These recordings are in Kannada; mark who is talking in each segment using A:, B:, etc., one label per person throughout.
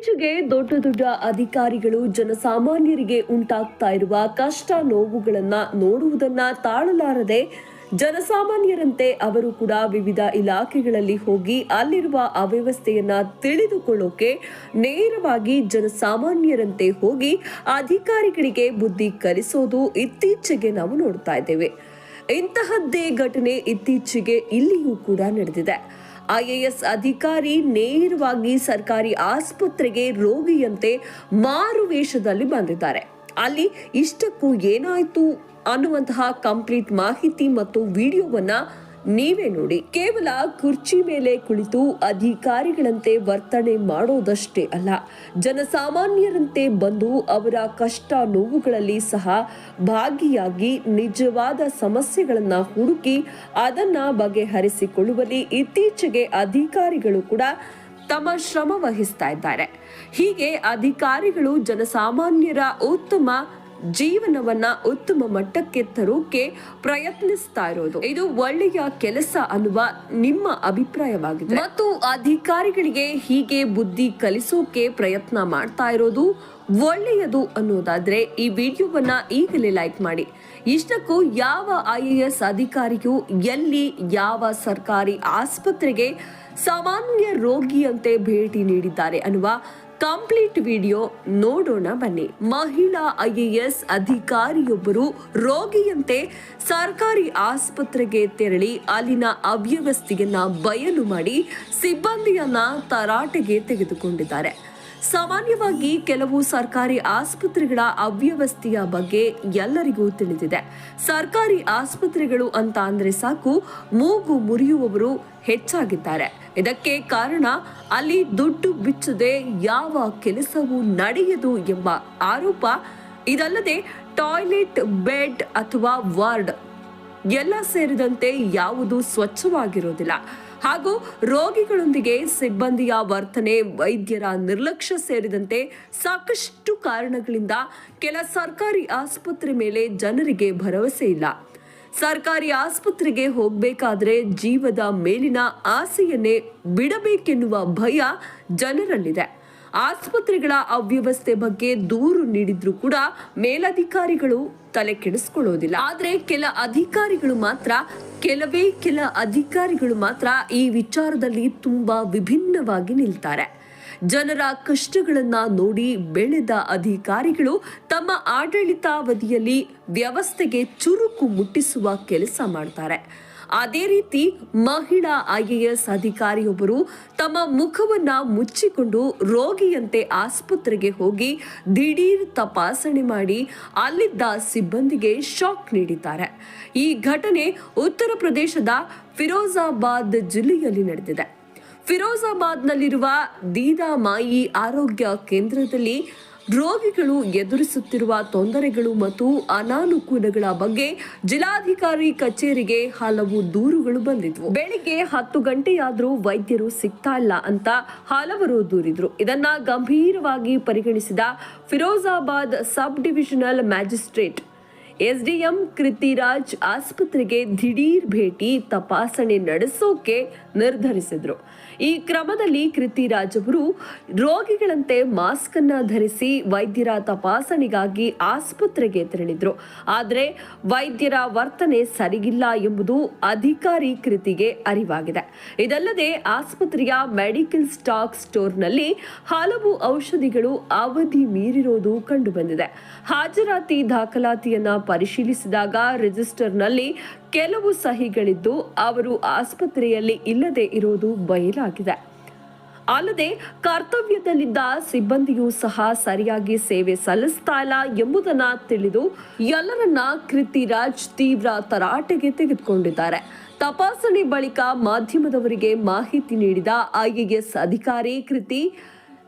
A: ಇತ್ತೀಚೆಗೆ ದೊಡ್ಡ ದೊಡ್ಡ ಅಧಿಕಾರಿಗಳು ಜನಸಾಮಾನ್ಯರಿಗೆ ಉಂಟಾಗ್ತಾ ಇರುವ ಕಷ್ಟ ನೋವುಗಳನ್ನ ನೋಡುವುದನ್ನ ತಾಳಲಾರದೆ ಜನಸಾಮಾನ್ಯರಂತೆ ಅವರು ಕೂಡ ವಿವಿಧ ಇಲಾಖೆಗಳಲ್ಲಿ ಹೋಗಿ ಅಲ್ಲಿರುವ ಅವ್ಯವಸ್ಥೆಯನ್ನ ತಿಳಿದುಕೊಳ್ಳೋಕೆ ನೇರವಾಗಿ ಜನಸಾಮಾನ್ಯರಂತೆ ಹೋಗಿ ಅಧಿಕಾರಿಗಳಿಗೆ ಬುದ್ಧಿ ಕಲಿಸೋದು ಇತ್ತೀಚೆಗೆ ನಾವು ನೋಡ್ತಾ ಇದ್ದೇವೆ. ಇಂತಹದ್ದೇ ಘಟನೆ ಇತ್ತೀಚೆಗೆ ಇಲ್ಲಿಯೂ ಕೂಡ ನಡೆದಿದೆ. ಐಎಎಸ್ ಅಧಿಕಾರಿ ನೇರವಾಗಿ ಸರ್ಕಾರಿ ಆಸ್ಪತ್ರೆಗೆ ರೋಗಿಯಂತೆ ಮಾರು ವೇಷದಲ್ಲಿ ಬಂದಿದ್ದಾರೆ. ಅಲ್ಲಿ ಇಷ್ಟಕ್ಕೂ ಏನಾಯ್ತು ಅನ್ನುವಂತಹ ಕಂಪ್ಲೀಟ್ ಮಾಹಿತಿ ಮತ್ತು ವಿಡಿಯೋವನ್ನ ನೀವೇ ನೋಡಿ, ಕೇವಲ ಕುರ್ಚಿ ಮೇಲೆ ಕುಳಿತು ಅಧಿಕಾರಿಗಳಂತೆ ವರ್ತನೆ ಮಾಡೋದಷ್ಟೇ ಅಲ್ಲ, ಜನಸಾಮಾನ್ಯರಂತೆ ಬಂದು ಅವರ ಕಷ್ಟ ನೋವುಗಳಲ್ಲಿ ಸಹ ಭಾಗಿಯಾಗಿ ನಿಜವಾದ ಸಮಸ್ಯೆಗಳನ್ನ ಹುಡುಕಿ ಅದನ್ನ ಬಗೆಹರಿಸಿಕೊಳ್ಳುವಲ್ಲಿ ಇತ್ತೀಚೆಗೆ ಅಧಿಕಾರಿಗಳು ಕೂಡ ತಮ್ಮ ಶ್ರಮ ಇದ್ದಾರೆ. ಹೀಗೆ ಅಧಿಕಾರಿಗಳು ಜನಸಾಮಾನ್ಯರ ಉತ್ತಮ ಜೀವನವನ್ನ ಉತ್ತಮ ಮಟ್ಟಕ್ಕೆ ತರೋಕೆ ಪ್ರಯತ್ನಿಸ್ತಾ ಇರೋದು. ಇದು ಒಳ್ಳೆಯ ಕೆಲಸ ಅನ್ನುವ ನಿಮ್ಮ ಅಭಿಪ್ರಾಯವಾಗಿದೆ. ಮತ್ತು ಅಧಿಕಾರಿಗಳಿಗೆ ಹೀಗೆ ಬುದ್ಧಿ ಕಲಿಸೋಕೆ ಪ್ರಯತ್ನ ಮಾಡ್ತಾ ಇರೋದು ಒಳ್ಳೆಯದು ಅನ್ನೋದಾದ್ರೆ ಈ ವಿಡಿಯೋವನ್ನ ಈಗಲೇ ಲೈಕ್ ಮಾಡಿ. ಇಷ್ಟಕ್ಕೂ ಯಾವ ಐ ಎ ಎಸ್ ಅಧಿಕಾರಿಯು ಎಲ್ಲಿ ಯಾವ ಸರ್ಕಾರಿ ಆಸ್ಪತ್ರೆಗೆ ಸಾಮಾನ್ಯ ರೋಗಿಯಂತೆ ಭೇಟಿ ನೀಡಿದ್ದಾರೆ ಅನ್ನುವ ಕಂಪ್ಲೀಟ್ ವಿಡಿಯೋ ನೋಡೋಣ ಬನ್ನಿ. ಮಹಿಳಾ ಐಎಎಸ್ ಅಧಿಕಾರಿಯೊಬ್ಬರು ರೋಗಿಯಂತೆ ಸರ್ಕಾರಿ ಆಸ್ಪತ್ರೆಗೆ ತೆರಳಿ ಅಲ್ಲಿನ ಅವ್ಯವಸ್ಥೆಯನ್ನ ಬಯಲು ಮಾಡಿ ಸಿಬ್ಬಂದಿಯನ್ನ ತರಾಟೆಗೆ ತೆಗೆದುಕೊಂಡಿದ್ದಾರೆ. ಸಾಮಾನ್ಯವಾಗಿ ಕೆಲವು ಸರ್ಕಾರಿ ಆಸ್ಪತ್ರೆಗಳ ಅವ್ಯವಸ್ಥೆಯ ಬಗ್ಗೆ ಎಲ್ಲರಿಗೂ ತಿಳಿದಿದೆ. ಸರ್ಕಾರಿ ಆಸ್ಪತ್ರೆಗಳು ಅಂತ ಅಂದ್ರೆ ಸಾಕು, ಮೂಗು ಮುರಿಯುವವರು ಹೆಚ್ಚಾಗಿದ್ದಾರೆ. ಇದಕ್ಕೆ ಕಾರಣ ಅಲ್ಲಿ ದುಡ್ಡು ಬಿಚ್ಚದೆ ಯಾವ ಕೆಲಸವೂ ನಡೆಯದು ಎಂಬ ಆರೋಪ. ಇದಲ್ಲದೆ ಟಾಯ್ಲೆಟ್, ಬೆಡ್ ಅಥವಾ ವಾರ್ಡ್ ಎಲ್ಲ ಸೇರಿದಂತೆ ಯಾವುದು ಸ್ವಚ್ಛವಾಗಿರೋದಿಲ್ಲ ಹಾಗೂ ರೋಗಿಗಳೊಂದಿಗೆ ಸಿಬ್ಬಂದಿಯ ವರ್ತನೆ, ವೈದ್ಯರ ನಿರ್ಲಕ್ಷ್ಯ ಸೇರಿದಂತೆ ಸಾಕಷ್ಟು ಕಾರಣಗಳಿಂದ ಕೆಲ ಸರ್ಕಾರಿ ಆಸ್ಪತ್ರೆ ಮೇಲೆ ಜನರಿಗೆ ಭರವಸೆ ಇಲ್ಲ. ಸರ್ಕಾರಿ ಆಸ್ಪತ್ರೆಗೆ ಹೋಗಬೇಕಾದ್ರೆ ಜೀವದ ಮೇಲಿನ ಆಸೆಯನ್ನೇ ಬಿಡಬೇಕೆನ್ನುವ ಭಯ ಜನರಲ್ಲಿದೆ. ಆಸ್ಪತ್ರೆಗಳ ಅವ್ಯವಸ್ಥೆ ಬಗ್ಗೆ ದೂರು ನೀಡಿದ್ರು ಕೂಡ ಮೇಲಧಿಕಾರಿಗಳು ತಲೆ ಕೆಡಿಸ್ಕೊಳ್ಳೋದಿಲ್ಲ. ಆದ್ರೆ ಕೆಲ ಅಧಿಕಾರಿಗಳು ಮಾತ್ರ, ಕೆಲವೇ ಕೆಲ ಅಧಿಕಾರಿಗಳು ಮಾತ್ರ ಈ ವಿಚಾರದಲ್ಲಿ ತುಂಬಾ ವಿಭಿನ್ನವಾಗಿ ನಿಲ್ತಾರೆ. ಜನರ ಕಷ್ಟಗಳನ್ನ ನೋಡಿ ಬೆಳೆದ ಅಧಿಕಾರಿಗಳು ತಮ್ಮ ಆಡಳಿತಾವಧಿಯಲ್ಲಿ ವ್ಯವಸ್ಥೆಗೆ ಚುರುಕು ಮುಟ್ಟಿಸುವ ಕೆಲಸ ಮಾಡ್ತಾರೆ. ಅದೇ ರೀತಿ ಮಹಿಳಾ ಐಎಎಸ್ ಅಧಿಕಾರಿಯೊಬ್ಬರು ತಮ್ಮ ಮುಖವನ್ನ ಮುಚ್ಚಿಕೊಂಡು ರೋಗಿಯಂತೆ ಆಸ್ಪತ್ರೆಗೆ ಹೋಗಿ ದಿಢೀರ್ ತಪಾಸಣೆ ಮಾಡಿ ಅಲ್ಲಿದ್ದ ಸಿಬ್ಬಂದಿಗೆ ಶಾಕ್ ನೀಡಿದ್ದಾರೆ. ಈ ಘಟನೆ ಉತ್ತರ ಪ್ರದೇಶದ ಫಿರೋಜಾಬಾದ್ ಜಿಲ್ಲೆಯಲ್ಲಿ ನಡೆದಿದೆ. ಫಿರೋಜಾಬಾದ್ನಲ್ಲಿರುವ ದೀದಾಮಾಯಿ ಆರೋಗ್ಯ ಕೇಂದ್ರದಲ್ಲಿ ರೋಗಿಗಳು ಎದುರಿಸುತ್ತಿರುವ ತೊಂದರೆಗಳು ಮತ್ತು ಅನಾನುಕೂಲಗಳ ಬಗ್ಗೆ ಜಿಲ್ಲಾಧಿಕಾರಿ ಕಚೇರಿಗೆ ಹಲವು ದೂರುಗಳು ಬಂದಿದ್ವು. ಬೆಳಿಗ್ಗೆ ಹತ್ತು ಗಂಟೆಯಾದರೂ ವೈದ್ಯರು ಸಿಗ್ತಾ ಇಲ್ಲ ಅಂತ ಹಲವರು ದೂರಿದ್ರು. ಇದನ್ನ ಗಂಭೀರವಾಗಿ ಪರಿಗಣಿಸಿದ Firozabad sub divisional magistrate SDM Kritiraj ಆಸ್ಪತ್ರೆಗೆ ದಿಢೀರ್ ಭೇಟಿ ತಪಾಸಣೆ ನಡೆಸೋಕೆ ನಿರ್ಧರಿಸಿದ್ರು. ಈ ಕ್ರಮದಲ್ಲಿ ಕೃತಿರಾಜ್ ಅವರು ರೋಗಿಗಳಂತೆ ಮಾಸ್ಕ್ ಅನ್ನ ಧರಿಸಿ ವೈದ್ಯರ ತಪಾಸಣೆಗಾಗಿ ಆಸ್ಪತ್ರೆಗೆ ತೆರಳಿದ್ರು. ಆದರೆ ವೈದ್ಯರ ವರ್ತನೆ ಸರಿಗಿಲ್ಲ ಎಂಬುದು ಅಧಿಕಾರಿ ಕೃತಿಗೆ ಅರಿವಾಗಿದೆ. ಇದಲ್ಲದೆ ಆಸ್ಪತ್ರೆಯ ಮೆಡಿಕಲ್ ಸ್ಟಾಕ್ ಸ್ಟೋರ್ನಲ್ಲಿ ಹಲವು ಔಷಧಿಗಳು ಅವಧಿ ಮೀರಿರೋದು ಕಂಡುಬಂದಿದೆ. ಹಾಜರಾತಿ ದಾಖಲಾತಿಯನ್ನ ಪರಿಶೀಲಿಸಿದಾಗ ರಿಜಿಸ್ಟರ್ನಲ್ಲಿ ಕೆಲವು ಸಹಿಗಳಿದ್ದು ಅವರು ಆಸ್ಪತ್ರೆಯಲ್ಲಿ ಇಲ್ಲದೆ ಇರುವುದು ಬಯಲಾಗಿದೆ. ಅಲ್ಲದೆ ಕರ್ತವ್ಯದಲ್ಲಿದ್ದ ಸಿಬ್ಬಂದಿಯೂ ಸಹ ಸರಿಯಾಗಿ ಸೇವೆ ಸಲ್ಲಿಸ್ತಾ ಇಲ್ಲ ಎಂಬುದನ್ನ ತಿಳಿದು ಎಲ್ಲರನ್ನ ಕೃತಿರಾಜ್ ತೀವ್ರ ತರಾಟೆಗೆ ತೆಗೆದುಕೊಂಡಿದ್ದಾರೆ. ತಪಾಸಣೆ ಬಳಿಕ ಮಾಧ್ಯಮದವರಿಗೆ ಮಾಹಿತಿ ನೀಡಿದ ಐಎಎಸ್ ಅಧಿಕಾರಿ ಕೃತಿ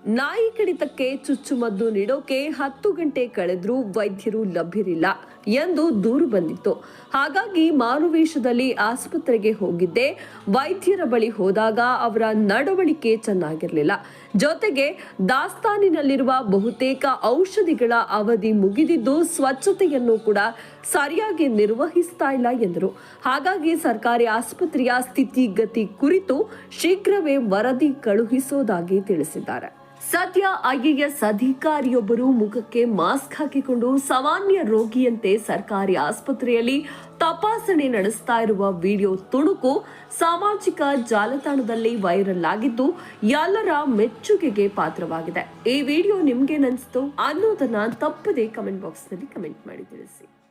A: ನಾಯಿ ಕಡಿತಕ್ಕೆ ಚುಚ್ಚುಮದ್ದು ನೀಡೋಕೆ ಹತ್ತು ಗಂಟೆ ಕಳೆದ್ರೂ ವೈದ್ಯರು ಲಭ್ಯರಿಲ್ಲ ಎಂದು ದೂರು ಬಂದಿತ್ತು. ಹಾಗಾಗಿ ಮಾರುವೇಷದಲ್ಲಿ ಆಸ್ಪತ್ರೆಗೆ ಹೋಗಿದ್ದೆ. ವೈದ್ಯರ ಬಳಿ ಹೋದಾಗ ಅವರ ನಡವಳಿಕೆ ಚೆನ್ನಾಗಿರಲಿಲ್ಲ. ಜೊತೆಗೆ ದಾಸ್ತಾನಿನಲ್ಲಿರುವ ಬಹುತೇಕ ಔಷಧಿಗಳ ಅವಧಿ ಮುಗಿದಿದ್ದು ಸ್ವಚ್ಛತೆಯನ್ನು ಕೂಡ ಸರಿಯಾಗಿ ನಿರ್ವಹಿಸ್ತಾ ಇಲ್ಲ ಎಂದರು. ಹಾಗಾಗಿ ಸರ್ಕಾರಿ ಆಸ್ಪತ್ರೆಯ ಸ್ಥಿತಿಗತಿ ಕುರಿತು ಶೀಘ್ರವೇ ವರದಿ ಕಳುಹಿಸೋದಾಗಿ ತಿಳಿಸಿದ್ದಾರೆ. ಸದ್ಯ ಐಎಎಸ್ ಅಧಿಕಾರಿಯೊಬ್ಬರು ಮುಖಕ್ಕೆ ಮಾಸ್ಕ್ ಹಾಕಿಕೊಂಡು ಸಾಮಾನ್ಯ ರೋಗಿಯಂತೆ ಸರ್ಕಾರಿ ಆಸ್ಪತ್ರೆಯಲ್ಲಿ ತಪಾಸಣೆ ನಡೆಸ್ತಾ ಇರುವ ವಿಡಿಯೋ ತುಣುಕು ಸಾಮಾಜಿಕ ಜಾಲತಾಣದಲ್ಲಿ ವೈರಲ್ ಆಗಿದ್ದು, ಎಲ್ಲರ ಮೆಚ್ಚುಗೆಗೆ ಪಾತ್ರವಾಗಿದೆ. ಈ ವಿಡಿಯೋ ನಿಮ್ಗೇನನ್ಸ್ತು ಅನ್ನೋದನ್ನ ತಪ್ಪದೆ ಕಮೆಂಟ್ ಬಾಕ್ಸ್ನಲ್ಲಿ ಕಮೆಂಟ್ ಮಾಡಿ ತಿಳಿಸಿ.